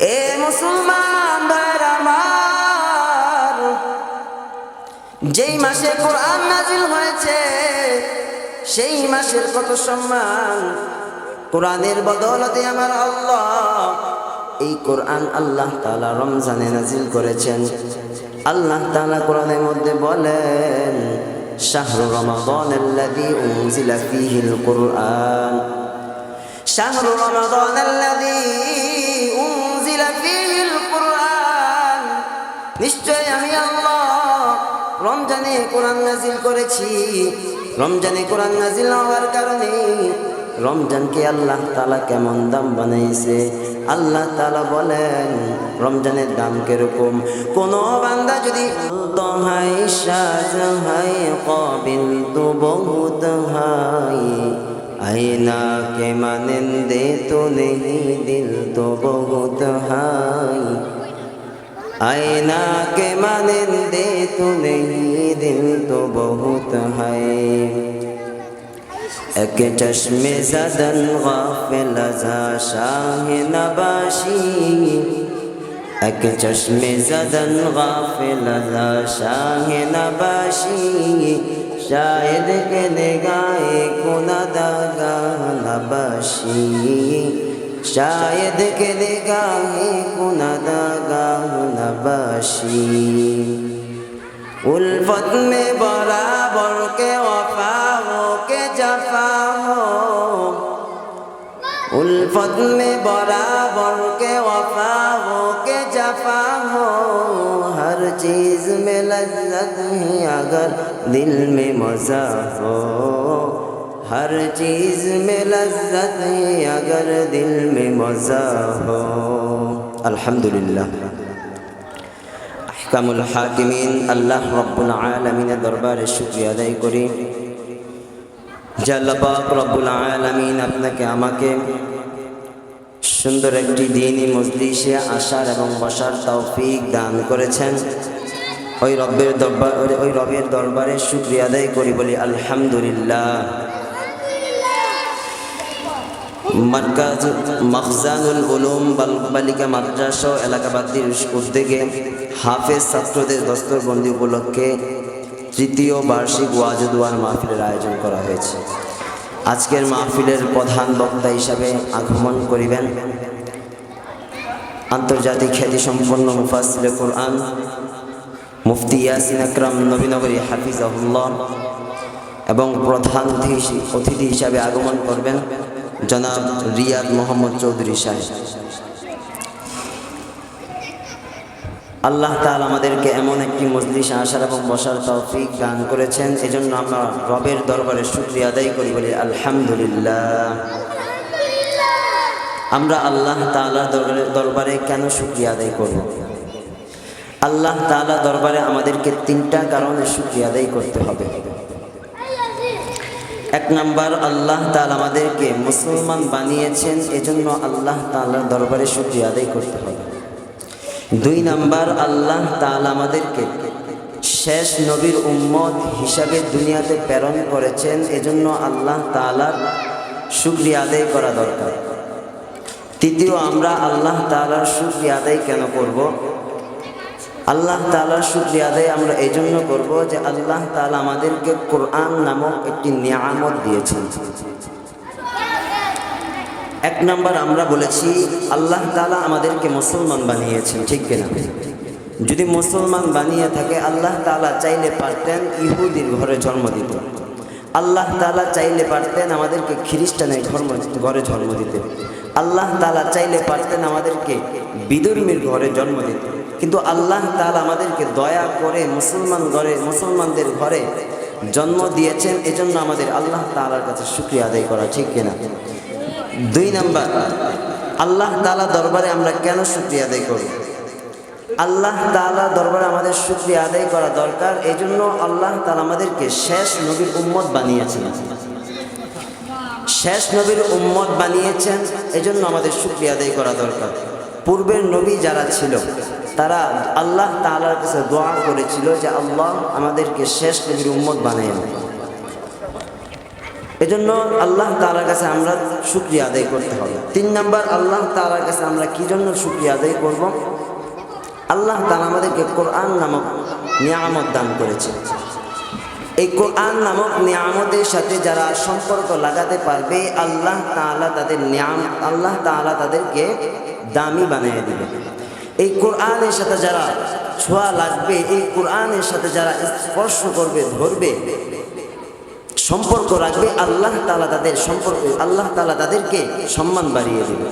এ মুসলমান আমার, যেই মাসে কোরআন নাজিল হয়েছে, সেই মাসের কত সম্মান, কোরআনের বদলতে আমার আল্লাহ, এই কোরআন আল্লাহ তাআলা রমজানে নাজিল করেছেন। আল্লাহ তাআলা কোরআনের মধ্যে বলেন, শাহরু রমাদান আল্লাযী উনজিলা ফীহিল কুরআন। শাহরু রমাদান আল্লাযী নিশ্চয় আমি আল্লাহ। রমজানে কোরআন নাজিল করেছি। রমজানে কোরআন নাজিল হওয়ার কারণে রমজানকে আল্লাহ তালা কেমন দাম বানাইছে? আল্লাহ তালা বলেন, রমজানের দাম কীরকম? কোন বান্দা যদি তো বহুত হাই আইনা কে মানেন দে তো নেই, দিল তো বহুত হাই आईना के मानिंदे तो नहीं दिल तो बहुत है एक चश्मे जदन गाफिल जा शाह नबाशी एक चश्मे जदन गाफिल जा शाह नबाशी शायद के निगाहे कुना दागा नबाशी शायद के निगाहे कुना दागा उल्फत में बराबर के वफा हो के जफा हो। उल्फत में बराबर के वफा हो के जफा हो। हर चीज़ में लज्जत है अगर दिल में मज़ा हो। हर चीज़ में लज्जत है अगर दिल में मज़ा हो। अल्हम्दुलिल्लाह। আহকামুল হাকিমিন, আল্লাহ রব্বুল আলমিনের দরবারে শুক্রিয়া আদায় করি। জাল্লাপাক রব্বুল আলমিন আপনাকে আমাকে সুন্দর একটি দিনই মজলিসে আসার এবং বসার তৌফিক দান করেছেন। ওই রব্বের দরবার, ওই রবের দরবারে শুক্রিয়া আদায় করি বলি আলহামদুলিল্লাহ। মার্কাজ মখজানুল উলুম বালিকা মাদ্রাসা এলাকাবাদীর উদ্যোগে হাফেজ ছাত্রদের দস্তরবন্দি উপলক্ষে তৃতীয় বার্ষিক ওয়াজুদুয়ার মাহফিলের আয়োজন করা হয়েছে। আজকের মাহফিলের প্রধান বক্তা হিসাবে আগমন করিবেন আন্তর্জাতিক খ্যাতিসম্পন্ন মুফাসিলে কোরআন মুফতি ইয়াসিন আকরাম নবীনগরী হাফিজাহুল্লাহ এবং প্রধান অতিথি হিসাবে আগমন করবেন জনাব রিয়াদ মোহাম্মদ চৌধুরী সাহেব। আল্লাহ তাল আমাদেরকে এমন একটি মজলিসে আসার এবং বসার তৌফিক দান করেছেন। এজন্য আমরা রবের দরবারে শুক্রিয়া আদায় করি বলি আলহামদুলিল্লাহ। আমরা আল্লাহ তালার দরবারে দরবারে কেন শুক্রিয়া আদায় করব? আল্লাহ তালা দরবারে আমাদেরকে তিনটা কারণে শুক্রিয়া আদায় করতে হবে। এক নাম্বার, আল্লাহ তাল আমাদেরকে মুসলমান বানিয়েছেন। এজন্য আল্লাহ তালার দরবারে শুক্রিয়া আদায় করতে হবে। দুই নাম্বার, আল্লাহ তাল আমাদেরকে শেষ নবীর উম্মত হিসাবে দুনিয়াতে প্রেরণ করেছেন। এজন্য আল্লাহ তালার শুক্রিয়া আদায় করা দরকার। তৃতীয়, আমরা আল্লাহ তালার শুক্রিয়া আদায় কেন করব? আল্লাহ তালার শুক্রিয়া আদায় আমরা এই জন্য করব যে আল্লাহ তালা আমাদেরকে কোরআন নামক একটি নিয়ামত দিয়েছেন। এক নম্বর আমরা বলেছি, আল্লাহ তালা আমাদেরকে মুসলমান বানিয়েছেন, ঠিক কিনা? যদি মুসলমান বানিয়ে থাকে, আল্লাহ তালা চাইলে পারতেন ইহুদির ঘরে জন্ম দিত। আল্লাহ তালা চাইলে পারতেন আমাদেরকে খ্রিস্টানের ধর্ম, ঘরে জন্ম দিতে। আল্লাহ তালা চাইলে পারতেন আমাদেরকে বিদর্মীর ঘরে জন্ম দিতে। কিন্তু আল্লাহ তালা আমাদেরকে দয়া করে মুসলমান ঘরে, মুসলমানদের ঘরে জন্ম দিয়েছেন, এজন্য আমাদের আল্লাহ তালার কাছে শুক্রিয়া আদায় করা ঠিক কিনা? দুই নাম্বার, আল্লাহ তালা দরবারে আমরা কেন শুক্রিয়া আদায় করি? আল্লাহ তালা দরবারে আমাদের শুক্রিয়া আদায় করা দরকার এই জন্য আল্লাহ তালা আমাদেরকে শেষ নবীর উম্মত বানিয়েছেন। শেষ নবীর উম্মত বানিয়েছেন, এজন্য আমাদের শুক্রিয়া আদায় করা দরকার। পূর্বের নবী যারা ছিল, তারা আল্লাহ তালার কাছে দোয়া করেছিল যে আল্লাহ আমাদেরকে শেষ নবীর উম্মত বানিয়ে এজন্য আল্লাহ তালার কাছে আমরা শুক্রিয়া আদায় করতে হবে। তিন নাম্বার, আল্লাহ তালার কাছে আমরা কি জন্য শুক্রিয়া আদায় করব? আল্লাহ তালা আমাদেরকে কোরআন নামক নিয়ামত দান করেছে। এই কোরআন নামক নিয়ামতের সাথে যারা সম্পর্ক লাগাতে পারবে, আল্লাহ তাআলা তাদের নিয়াম, আল্লাহ তাআলা তাদেরকে দামি বানিয়ে দিবে। এই কোরআনের সাথে যারা ছোঁয়া লাগবে, এই কোরআনের সাথে যারা স্পর্শ করবে, ধরবে সম্পর্ক রাখবে, আল্লাহ তালা তাদের সম্পর্ক, আল্লাহ তালা তাদেরকে সম্মান বাড়িয়ে দেবে।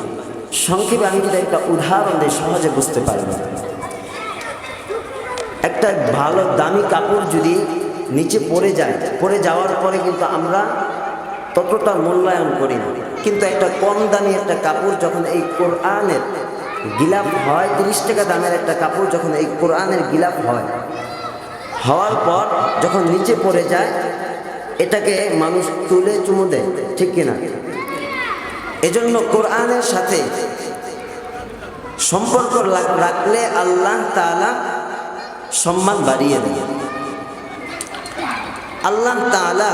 সংক্ষেপে আমি যদি একটা উদাহরণ দিয়ে সহজে বুঝতে পারবেন একটা ভালো, দামি কাপড় যদি নিচে পড়ে যায়, পড়ে যাওয়ার পরে কিন্তু আমরা ততটা মূল্যায়ন করি না। কিন্তু একটা কম দামি একটা কাপড় যখন এই কোরআনের গিলাপ হয়, তিরিশ টাকা দামের একটা কাপড় যখন এই কোরআনের গিলাপ হয়, হওয়ার পর যখন নিচে পড়ে যায় এটাকে মানুষ তুলে চুমু দেয়, ঠিক কিনা? এজন্য কোরআনের সাথে সম্পর্ক রাখলে আল্লাহ তাআলা সম্মান বাড়িয়ে দেয় আল্লাহ তাআলা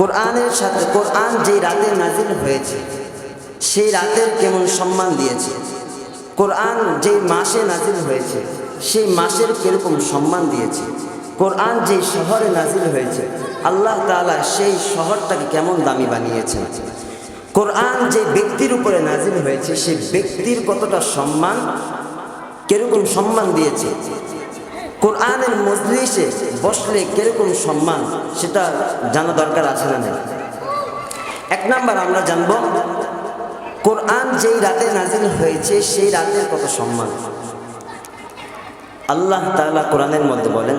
কোরআনের সাথে কোরআন যে রাতে নাজিল হয়েছে, সেই রাতের কেমন সম্মান দিয়েছে? কোরআন যে মাসে নাজিল হয়েছে, সেই মাসের কীরকম সম্মান দিয়েছে? কোরআন যে শহরে নাজিল হয়েছে, আল্লাহ তাআলা সেই শহরটাকে কেমন দামি বানিয়েছেন? কোরআন যে ব্যক্তির উপরে নাজিল হয়েছে সেই ব্যক্তির কতটা সম্মান, কীরকম সম্মান দিয়েছে? কোরআনের মজলিসে বসলে কীরকম সম্মান, সেটা জানা দরকার আছে না এক নাম্বার আমরা জানব, কোরআন যেই রাতে নাজিল হয়েছে, সেই রাতের কত সম্মান? আল্লাহ তাআলা কোরআনের মধ্যে বলেন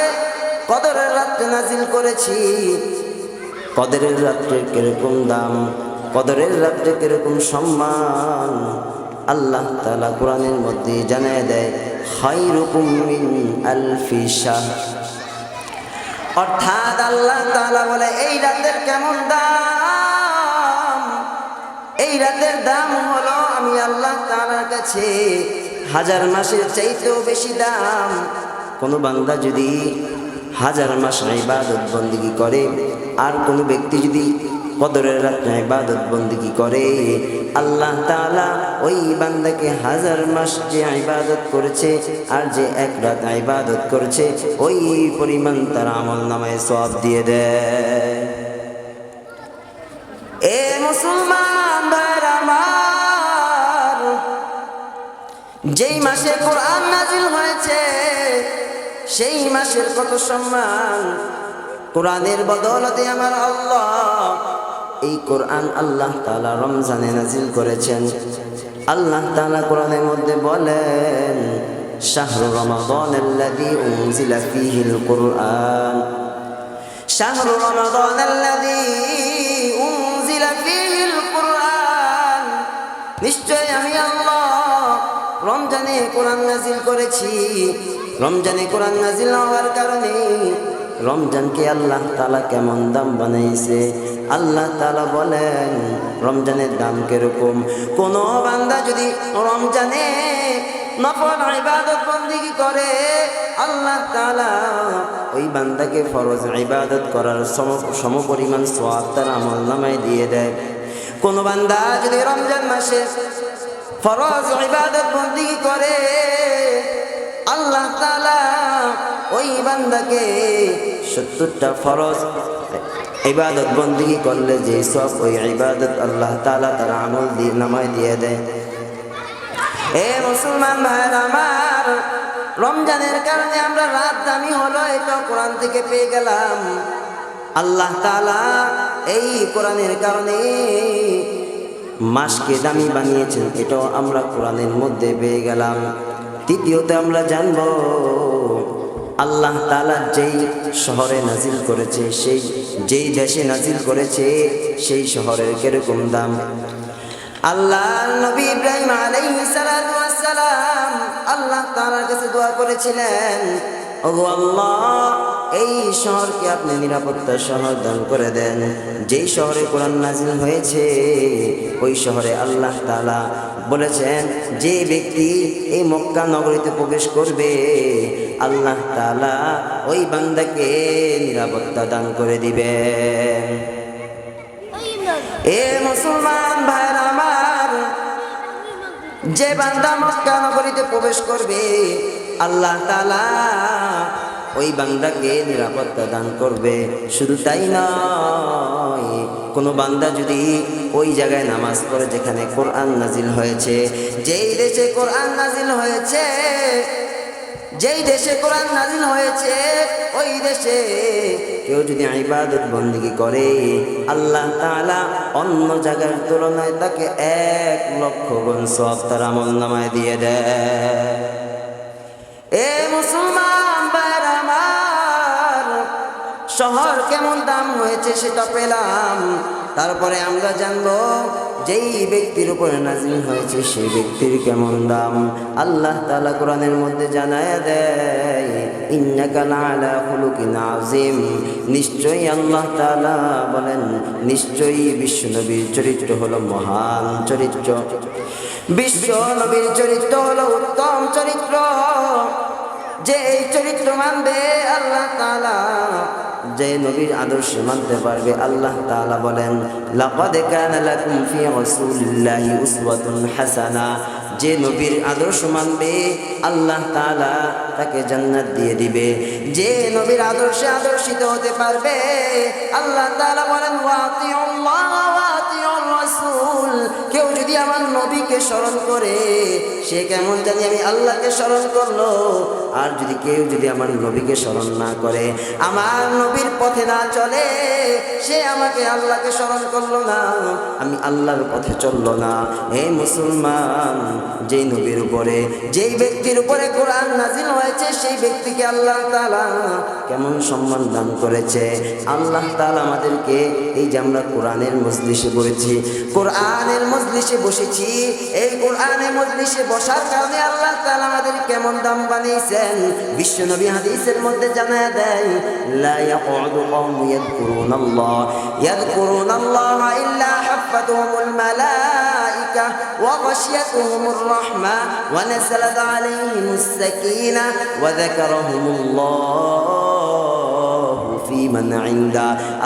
কদরের রাত্রে নাজিল করেছি। কদরের রাত্রে কীরকম দাম কদরের রাত্রে কীরকম সম্মান, আল্লাহ তাআলা কোরআনের মধ্যে জানায় দেয়, খায়রুকুম মিন আলফি শাহ। অর্থাৎ আল্লাহ তাআলা বলে, এই রাতের কেমন দাম? এই রাতের দাম হলো, আমি আল্লাহ তাআলার কাছে হাজার মাসের চাইতেও বেশি দাম। কোনো বান্দা যদি হাজার মাস ইবাদত বন্দিগি করে, আর কোনো ব্যক্তি যদি কদরের রাত্রে ইবাদত বন্দিগি করে, আল্লাহ তাআলা ওই বান্দাকে হাজার মাস যে ইবাদত করেছে আর যে এক রাত ইবাদত করেছে, ওই পরিমাণ তার আমল নামায় সব দিয়ে দেয়। এ মুসলমান আমার, যেই মাসে কোরআন নাজিল হয়েছে সেই মাসের কত সম্মান? কোরআনের বদলতে আমার আল্লাহ এই কোরআন আল্লাহ তালা রমজানে নাজিল করেছেন। আল্লাহ তালা কোরআনের মধ্যে বলেন, শাহরু রমাদান আল্লাযী উনজিলা ফীহিল কুরআন। শাহরু রমাদান আল্লাযী উনজিলা ফীহিল কোরআন। নিশ্চয় আমি আল্লাহ রমজানে কোরআন নাজিল করেছি। রমজানে কোরআন নাজিল হওয়ার কারণে রমজানকে আল্লাহ তালা কেমন দাম বানাইছে? আল্লাহ তালা বলেন, রমজানের দাম কীরকম? কোন বান্দা যদি রমজানে নফল ইবাদত বন্দিগি করে, আল্লাহ তাআলা ওই বান্দাকে ফরজ ইবাদত করার সম সম পরিমাণ সোয়াব তার আমল নামায় দিয়ে দেয়। কোন বান্দা যদি রমজান মাসে ফরজ ইবাদত বন্দিগি করে আল্লাহ তাআলা ওই বান্দাকে সত্তরটা ফরজ ইবাদত বন্দী করলে যে সব ওই ইবাদত আল্লাহ তাআলা তার আমল দিয়ে নামায় দিয়ে দেয়। এ মুসলমান ভাইয়ের আমার, রমজানের কারণে আমরা রাত দামি হলো এটা কোরআন থেকে পেয়ে গেলাম। আল্লাহ তাআলা এই কোরআনের কারণে মাসকে দামি বানিয়েছেন, এটাও আমরা কোরআনের মধ্যে পেয়ে গেলাম। তৃতীয়তে আমরা জানব, আল্লাহ তালা যেই শহরে নাজিল করেছে, সেই যেই দেশে নাজিল করেছে, সেই শহরের কীরকম দাম? আল্লাহ নবী ইব্রাহিম আলাইহিস আল্লাহ তাআলার কাছে দোয়া করেছিলেন, ওগো আল্লাহ, এই শহরকে আপনি নিরাপত্তা শহর দান করে দেন। যেই শহরে কোরআন নাজিল হয়েছে, ওই শহরে আল্লাহ তাআলা বলেছেন, যে ব্যক্তি এই মক্কা নগরীতে প্রবেশ করবে, আল্লাহ তালা ওই বান্দাকে নিরাপত্তা দান করে দিবেন এ মুসলমান ভাইয়ের আমার, যে বান্দা মক্কা নগরীতে প্রবেশ করবে, আল্লাহ তালা ওই বান্দাকে নিরাপত্তা দান করবে। শুধু তাই নয় কোনো বান্দা যদি ওই জায়গায় নামাজ পড়ে যেখানে কোরআন নাজিল হয়েছে, যেই দেশে কোরআন নাজিল হয়েছে, যেই দেশে কোরআন নাজিল হয়েছে, ওই দেশে কেউ যদি ইবাদত বন্দিগি করে, আল্লাহ তাআলা অন্য জায়গার তুলনায় তাকে এক লক্ষ গুণ সব তার আমল নামায় দিয়ে দেয়। এ মুসলমান! শহর কেমন দাম হয়েছে সেটা পেলাম। তারপরে আমরা জানব যেই ব্যক্তির উপরে নাজিল হয়েছে সেই ব্যক্তির কেমন দাম। আল্লাহ তালা কোরআনের মধ্যে জানায় দেয় নিশ্চয়ই আল্লাহ তাআলা বলেন, নিশ্চয়ই বিশ্বনবীর চরিত্র হলো মহান চরিত্র। বিশ্ব নবীর চরিত্র হলো উত্তম চরিত্র। যে এই চরিত্র মানবে আল্লাহ তাআলা যে নবীর আদর্শ মানতে পারবে, আল্লাহ তাআলা বলেন, লাকাদ কানা লাকুম ফি উসওয়াতুন হাসানা। যে নবীর আদর্শ মানবে, আল্লাহ তাআলা তাকে জান্নাত দিয়ে দিবে। যে নবীর আদর্শে আদর্শিত হতে পারবে, আল্লাহ তাআলা বলেন, ওয়াতিউল্লাহ, ওয়াতিউর রাসূল। কেউ যদি আমার নবীকে স্মরণ করে, সে কেমন জানি আমি আল্লাহকে স্মরণ করল। আর যদি কেউ যদি আমার নবীকে স্মরণ না করে, আমার নবীর পথে না চলে, সে আমাকে আল্লাহকে স্মরণ করল না। আমি আল্লাহর পথে চলল না। হে মুসলমান, যেই নবীর উপরে, যেই ব্যক্তির উপরে কোরআন নাজিল হয়েছে, সেই ব্যক্তিকে আল্লাহ তালা কেমন সম্মান দান করেছে। আল্লাহ তালা আমাদেরকে, এই যে আমরা কোরআনের মজলিসে বলেছি কোরআনের মজলিসে বসেছি। এই কোরআনের মজলিসে বসার কারণে আল্লাহ তাআলা আমাদের কেমন দাম বানিয়েছেন? বিশ্বনবী হাদিসের মধ্যে জানা দেয়, লা ইয়াকুদু কওম ইয়াযকুরুনাল্লাহ। ইয়াযকুরুনাল্লাহ ইল্লা হাফাতুহুমুল মালাইকা ওয়া গাশিয়াতুহুমুর রাহমা ওয়া নাযালাত আলাইহিmus সাকিনা ওয়া যাকারাহুমুল্লাহ। ফি মান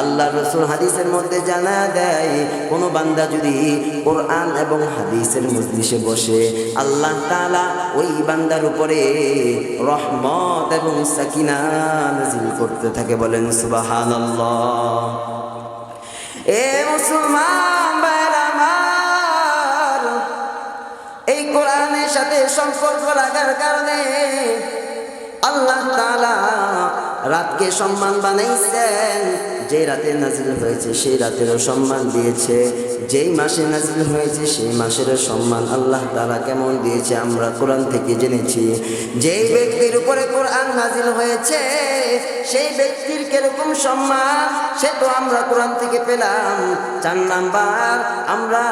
আল্লাহ রসুল হাদিসের মধ্যে জানা দেয়, কোন বান্দা যদি কোরআন এবং হাদিসের মজলিসে বসে, আল্লাহ তাআলা ওই বান্দার উপরে রহমত এবং সাকিনা করতে থাকে, বলেন সুবহানাল্লাহ। এ মুসলমান এই কোরআনের সাথে সম্পর্ক লাগার কারণে রাতকে সম্মান বানাইছেন। যে রাতে নাজিল হয়েছে, সেই রাতেরও সম্মান দিয়েছে। যেই মাসে নাজিল হয়েছে, সেই মাসেরও সম্মান আল্লাহ তারা কেমন দিয়েছে আমরা কোরআন থেকে জেনেছি। যেই ব্যক্তির উপরে কোরআন নাজিল হয়েছে, সেই ব্যক্তির কীরকম সম্মান, সে তো আমরা কোরআন থেকে পেলাম। চার নাম্বার, আমরা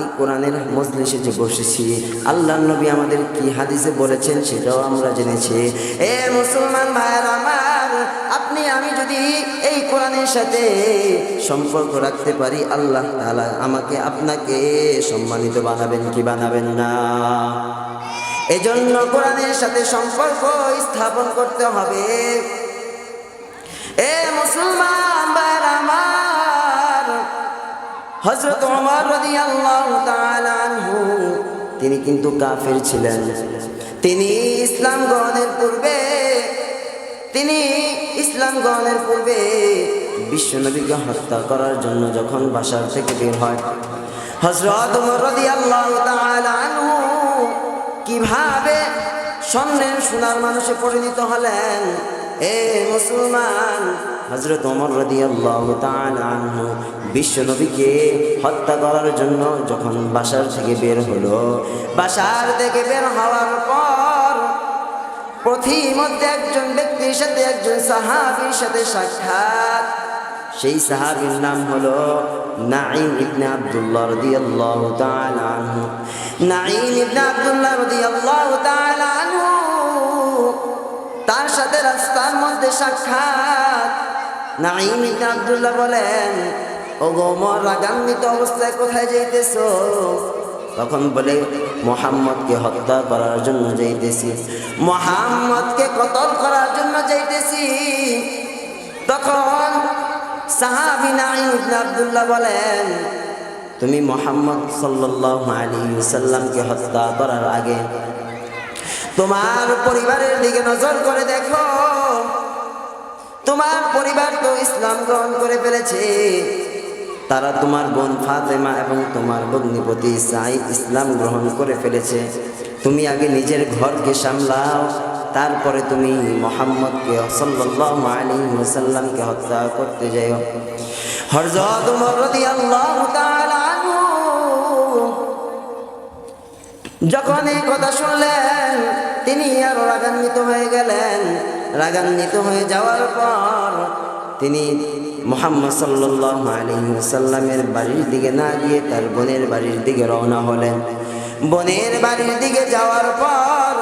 এই কোরআনের মজলিসে যে বসেছি আল্লাহ নবী আমাদের কি হাদিসে বলেছেন সেটাও আমরা জেনেছি। এ মুসলমান ভাইয়ের আমার কোরআনের সাথে সম্পর্ক রাখতে পারি, আল্লাহ তাআলা আমাকে আপনাকে সম্মানিত বানাবেন কি বানাবেন না? এজন্য কোরআনের সাথে সম্পর্ক স্থাপন করতে হবে। এ মুসলমান তিনি কিন্তু কাফের ছিলেন। তিনি ইসলাম গ্রহণের পূর্বে তিনি ইসলাম গ্রহণের পূর্বে বিশ্বনবীকে হত্যা করার জন্য যখন বাসার থেকে বের হয় হজরত কীভাবে স্বর্ণের সোনার মানুষে পরিণত হলেন? এ মুসলমান হজরত ওমর রাদিয়াল্লাহু তাআলা আনহু বিশ্ব নবীকে হত্যা করার জন্য যখন বাসার থেকে বের হলো, বাসার থেকে বের হওয়ার পর পথি মধ্যে একজন ব্যক্তির সাথে একজন সাহাবীর সাথে সাক্ষাৎ। সেই সাহাবির নাম হলো নাঈম ইবনে আব্দুল্লাহ রাদিয়াল্লাহু তাআলা আনহু। নাঈম ইবনে আব্দুল্লাহ রাদিয়াল্লাহু তাআলা আনহু। তার সাথে রাস্তার মধ্যে সাক্ষাৎ। নাঈম ইবনে আব্দুল্লাহ বলেন ও গোমর রাগান্বিত অবস্থায় কোথায় যাইতেছো? তখন বলে, মোহাম্মদকে হত্যা করার জন্য যাইতেছি। মোহাম্মদকে কতল করার জন্য যাইতেছি? তখন সাহাবি ইবনে আব্দুল্লাহ বলেন, তুমি মোহাম্মদ সাল্লাল্লাহু আলাইহি সাল্লামকে হত্যা করার আগে তোমার পরিবারের দিকে নজর করে দেখো। তোমার পরিবার তো ইসলাম গ্রহণ করে ফেলেছে। তারা তোমার বোন ফাতেমা এবং তোমার ভগ্নিপতি সাইদ ইসলাম গ্রহণ করে ফেলেছে। তুমি আগে নিজের ঘরকে সামলাও, তারপরে তুমি মোহাম্মদকে সাল্লাল্লাহু আলাইহি ওয়াসাল্লামকে হত্যা করতে রাদিয়াল্লাহু তাআলা যখন এই কথা শুনলেন, তিনি আরও রাগান্বিত হয়ে গেলেন। রাগান্বিত হয়ে যাওয়ার পর তিনি মোহাম্মদ সাল্লাহ আলিমসাল্লামের বাড়ির দিকে না গিয়ে তার বোনের বাড়ির দিকে রওনা হলেন। বোনের বাড়ির দিকে যাওয়ার পর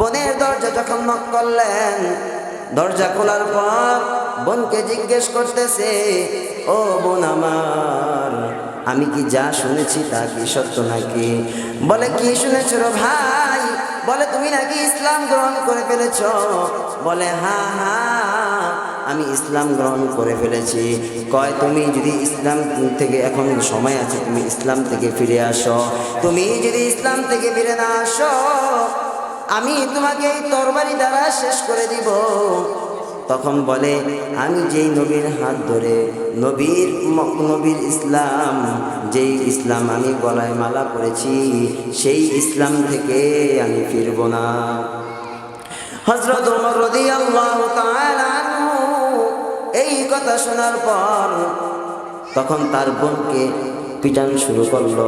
বোনের দরজা যখন নক করলেন, দরজা খোলার পর বোনকে জিজ্ঞেস করতেছে, ও বোন আমার, আমি কি যা শুনেছি তা কি সত্য নাকি? বলে, কি শুনেছ ভাই? বলে, তুমি নাকি ইসলাম গ্রহণ করে ফেলেছ? বলে হ্যাঁ হ্যাঁ। আমি ইসলাম গ্রহণ করে ফেলেছি। কয়, তুমি যদি ইসলাম থেকে এখন সময় আছে, তুমি ইসলাম থেকে ফিরে আসো। তুমি যদি ইসলাম থেকে ফিরে না আসো, আমি তোমাকে এই তরবারি দ্বারা শেষ করে দিব। তখন বলে, আমি যেই নবীর হাত ধরে, নবীর নবীর ইসলাম, যেই ইসলাম আমি গলায় মালা করেছি সেই ইসলাম থেকে আমি ফিরব না। হজরত উমর তাআলা আনহু এই কথা শোনার পর তখন তার বোনকে পিটান শুরু করল,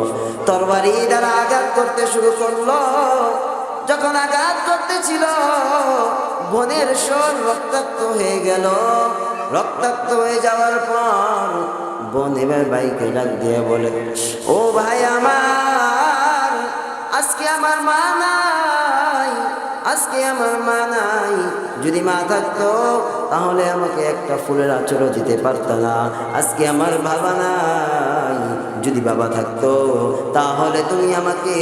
তরবারি দ্বারা আঘাত করতে শুরু করল। যখন আঘাত করতেছিল, বোনের শোর রক্তাক্ত হয়ে গেল। রক্তাক্ত হয়ে যাওয়ার পর বোন এবার ভাইকে ডাক দিয়ে বলে, ও ভাই আমার, আজকে আমার মা নাই। আজকে আমার মা নাই। যদি মা থাকতো, তাহলে আমাকে একটা ফুলের আচরও দিতে পারত না। আজকে আমার বাবা নাই। যদি বাবা থাকতো, তাহলে তুমি আমাকে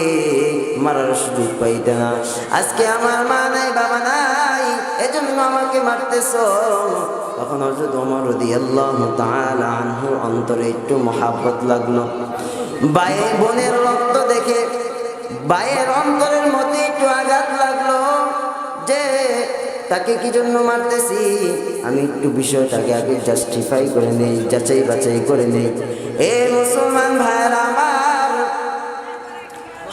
মারার সুযোগ পাইতে না। আজকে আমার মা নাই, বাবা নাই, এজন্য আমাকে মারতেছ। তখন হজরত ওমর রাদিয়াল্লাহু তাআলা আনহুর অন্তরে একটু মহাব্বত লাগল। বায়ে বোনের রক্ত দেখে, বায়ের অন্তরের মধ্যে একটু আঘাত লাগল। যে তাকে কি জন্য মারতেছি? আমি একটু বিষয়টাকে আগে জাস্টিফাই করে নেই, যাচাই বাছাই করে নেই। এ মুসলমান ভাইয়ের আমার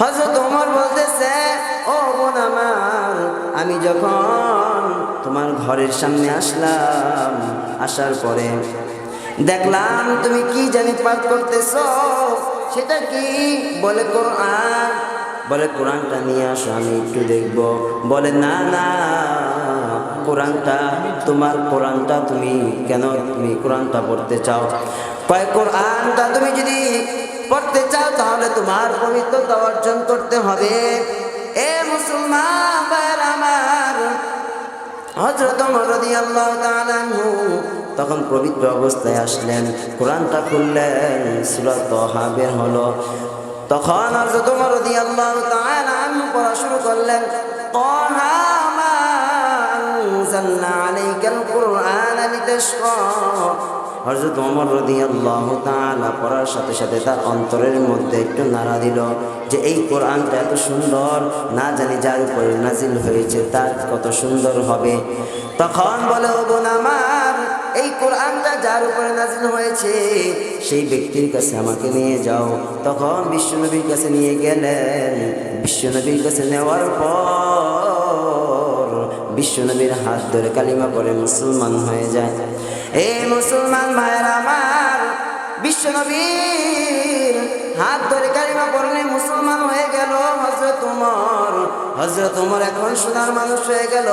হজরত ওমর বলতেছে, ও বোন আমার, আমি যখন তোমার ঘরের সামনে আসলাম, আসার পরে দেখলাম তুমি কি জানি পাঠ করতেছ, সেটা কি বলে কোরআন? বলে, কোরআনটা নিয়ে আসো, আমি একটু দেখব। বলে, না না, কোরআনটা, তোমার কোরআনটা তুমি কেন, তুমি কোরআনটা পড়তে চাও? কোরআনটা তুমি যদি পড়তে চাও, তাহলে তোমার পবিত্রতা অর্জন করতে হবে। এ মুসলমান আমার তখন পবিত্র অবস্থায় আসলেন। কোরআনটা খুললেন, সূরা তাহা বের হলো। তখন হযরত ওমর রাদিয়াল্লাহু তাআলা আনহু পড়া শুরু করলেন পড়ার সাথে সাথে তার অন্তরের মধ্যে একটু নাড়া দিল যে, এই কোরআনটা এত সুন্দর, না জানি যার উপরে নাজিল হয়েছে, তার কত সুন্দর হবে? তখন বলে ও বোন আমার এই কোরআনটা যার উপরে নাজিল হয়েছে, সেই ব্যক্তির কাছে আমাকে নিয়ে যাও। তখন বিশ্বনবীর কাছে নিয়ে গেলেন। বিশ্বনবীর কাছে নেওয়ার পর বিশ্বনবীর হাত ধরে কালিমা পরে মুসলমান হয়ে যায়। এ মুসলমান ভাইয়ের আমার, বিশ্বনবীর হাত ধরে কালিমা পড়লে মুসলমান হয়ে গেল হজরত উমর। হজরত ওমর এখন সোনার মানুষ হয়ে গেল।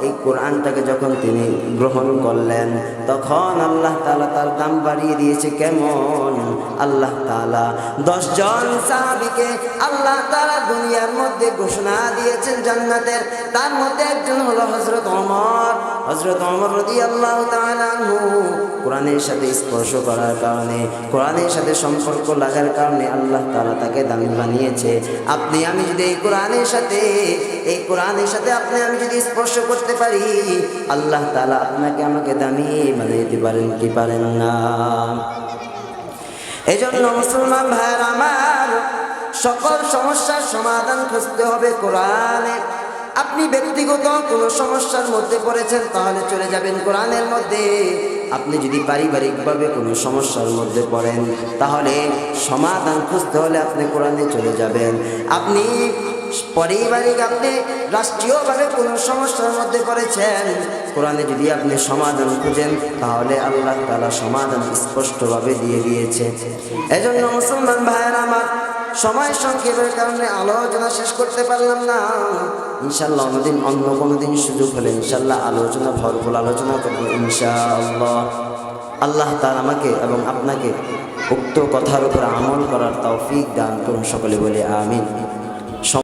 এই কোরআনটাকে যখন তিনি গ্রহণ করলেন, তখন আল্লাহ তালা তার দাম বাড়িয়ে দিয়েছে কেমন? আল্লাহ তাআলা দশজন সাহাবিকে আল্লাহ তালা দুনিয়ার মধ্যে ঘোষণা দিয়েছেন জান্নাতের। তার মধ্যে একজন হলো হজরত ওমর। হজরত ওমর রদি আল্লাহ কোরআনের সাথে স্পর্শ করার কারণে, কোরআনের সাথে সম্পর্ক লাগার কারণে আল্লাহ তাআলা তাকে দামি বানিয়েছে। আপনি, আমি যদি এই কোরআনের সাথে, এই কোরআনের সাথে আপনি, আমি যদি স্পর্শ করতে পারি, আল্লাহ তালা আপনাকে আমাকে দামি বানিয়ে পারেন কি পারেন না? এই জন্য মুসলমান ভাইয়ের আমার সকল সমস্যার সমাধান খুঁজতে হবে কোরআনে। আপনি ব্যক্তিগত কোনো সমস্যার মধ্যে পড়েছেন, তাহলে চলে যাবেন কোরআনের মধ্যে। আপনি যদি পারিবারিকভাবে কোনো সমস্যার মধ্যে পড়েন, তাহলে সমাধান খুঁজতে হলে আপনি কোরআনে চলে যাবেন। আপনি পারিবারিক, আপনি রাষ্ট্রীয়ভাবে কোনো সমস্যার মধ্যে পড়েছেন, কোরআনে যদি আপনি সমাধান খুঁজেন, তাহলে আল্লাহ তালা সমাধান স্পষ্টভাবে দিয়ে দিয়েছে। এজন্য মুসলমান ভাইয়ের আমার সময় সংক্ষেপের কারণে আলোচনা শেষ করতে পারলাম না। ইনশাল্লাহ অন্যদিন, অন্য কোনো দিন সুযোগ হলে ইনশাল্লাহ আলোচনা, ভরপুর আলোচনা করব ইনশাআল্লাহ। আল্লাহ তার আমাকে এবং আপনাকে উক্ত কথার উপর আমল করার তৌফিক দান করুন সকলে বলে আমিন।